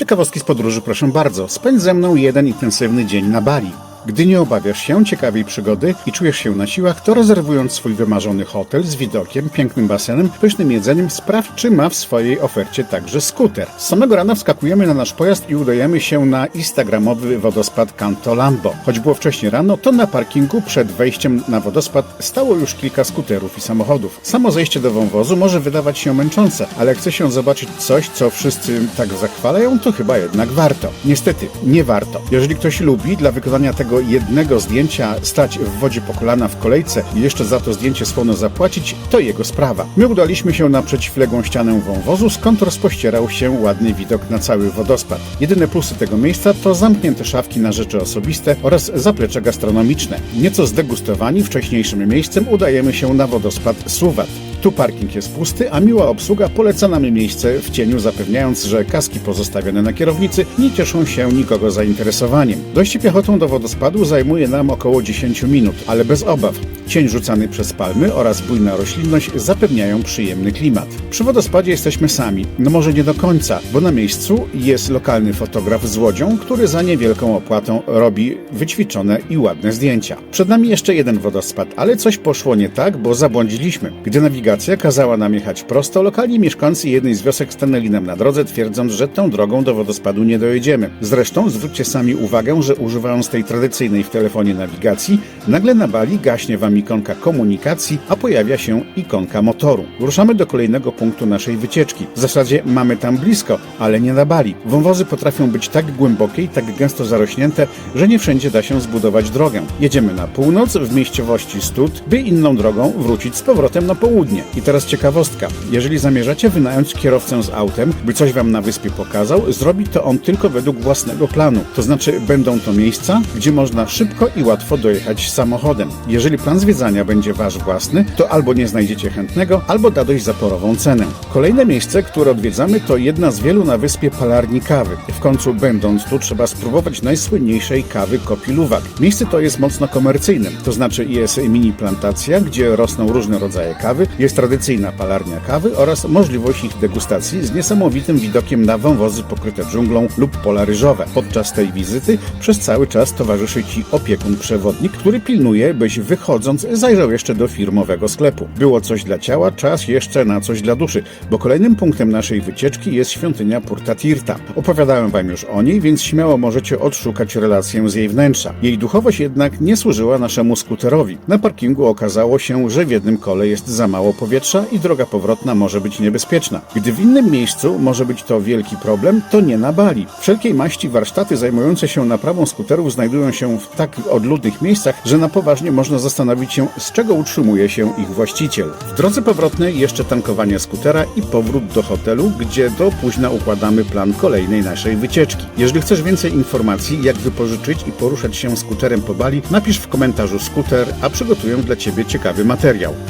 Ciekawostki z podróży proszę bardzo. Spędź ze mną jeden intensywny dzień na Bali. Gdy nie obawiasz się ciekawej przygody i czujesz się na siłach, to rezerwując swój wymarzony hotel z widokiem, pięknym basenem, pysznym jedzeniem, sprawdź, czy ma w swojej ofercie także skuter. Z samego rana wskakujemy na nasz pojazd i udajemy się na instagramowy wodospad Canto Lambo. Choć było wcześniej rano, to na parkingu przed wejściem na wodospad stało już kilka skuterów i samochodów. Samo zejście do wąwozu może wydawać się męczące, ale chce się zobaczyć coś, co wszyscy tak zachwalają, to chyba jednak warto. Niestety, nie warto. Jeżeli ktoś lubi dla wykonania tego jednego zdjęcia stać w wodzie po kolana w kolejce i jeszcze za to zdjęcie słono zapłacić, to jego sprawa. My udaliśmy się na przeciwległą ścianę wąwozu, skąd rozpościerał się ładny widok na cały wodospad. Jedyne plusy tego miejsca to zamknięte szafki na rzeczy osobiste oraz zaplecze gastronomiczne. Nieco zdegustowani wcześniejszym miejscem udajemy się na wodospad Suwat. Tu parking jest pusty, a miła obsługa poleca nam miejsce w cieniu, zapewniając, że kaski pozostawione na kierownicy nie cieszą się nikogo zainteresowaniem. Dojście piechotą do wodospadu zajmuje nam około 10 minut, ale bez obaw. Cień rzucany przez palmy oraz bujna roślinność zapewniają przyjemny klimat. Przy wodospadzie jesteśmy sami, no może nie do końca, bo na miejscu jest lokalny fotograf z łodzią, który za niewielką opłatą robi wyćwiczone i ładne zdjęcia. Przed nami jeszcze jeden wodospad, ale coś poszło nie tak, bo zabłądziliśmy. Gdy nawigacja kazała nam jechać prosto, lokalni mieszkańcy jednej z wiosek stanęli nam na drodze, twierdząc, że tą drogą do wodospadu nie dojedziemy. Zresztą zwróćcie sami uwagę, że używając tej tradycyjnej w telefonie nawigacji, nagle na Bali gaśnie wam ikonka komunikacji, a pojawia się ikonka motoru. Ruszamy do kolejnego punktu naszej wycieczki. W zasadzie mamy tam blisko, ale nie na Bali. Wąwozy potrafią być tak głębokie i tak gęsto zarośnięte, że nie wszędzie da się zbudować drogę. Jedziemy na północ w miejscowości Stud, by inną drogą wrócić z powrotem na południe. I teraz ciekawostka. Jeżeli zamierzacie wynająć kierowcę z autem, by coś wam na wyspie pokazał, zrobi to on tylko według własnego planu. To znaczy będą to miejsca, gdzie można szybko i łatwo dojechać samochodem. Jeżeli plan zwiedzania będzie wasz własny, to albo nie znajdziecie chętnego, albo da dość zaporową cenę. Kolejne miejsce, które odwiedzamy, to jedna z wielu na wyspie palarni kawy. W końcu będąc tu, trzeba spróbować najsłynniejszej kawy Kopi Luwak. Miejsce to jest mocno komercyjne, to znaczy jest mini plantacja, gdzie rosną różne rodzaje kawy, jest tradycyjna palarnia kawy oraz możliwość ich degustacji z niesamowitym widokiem na wąwozy pokryte dżunglą lub pola ryżowe. Podczas tej wizyty przez cały czas towarzyszy Ci opiekun przewodnik, który pilnuje, byś wychodząc zajrzał jeszcze do firmowego sklepu. Było coś dla ciała, czas jeszcze na coś dla duszy, bo kolejnym punktem naszej wycieczki jest świątynia Purta Tirta. Opowiadałem Wam już o niej, więc śmiało możecie odszukać relację z jej wnętrza. Jej duchowość jednak nie służyła naszemu skuterowi. Na parkingu okazało się, że w jednym kole jest za mało powietrza i droga powrotna może być niebezpieczna. Gdy w innym miejscu może być to wielki problem, to nie na Bali. Wszelkiej maści warsztaty zajmujące się naprawą skuterów znajdują się w tak odludnych miejscach, że na poważnie można zastanowić się, z czego utrzymuje się ich właściciel. W drodze powrotnej jeszcze tankowanie skutera i powrót do hotelu, gdzie do późna układamy plan kolejnej naszej wycieczki. Jeżeli chcesz więcej informacji, jak wypożyczyć i poruszać się skuterem po Bali, napisz w komentarzu skuter, a przygotuję dla Ciebie ciekawy materiał.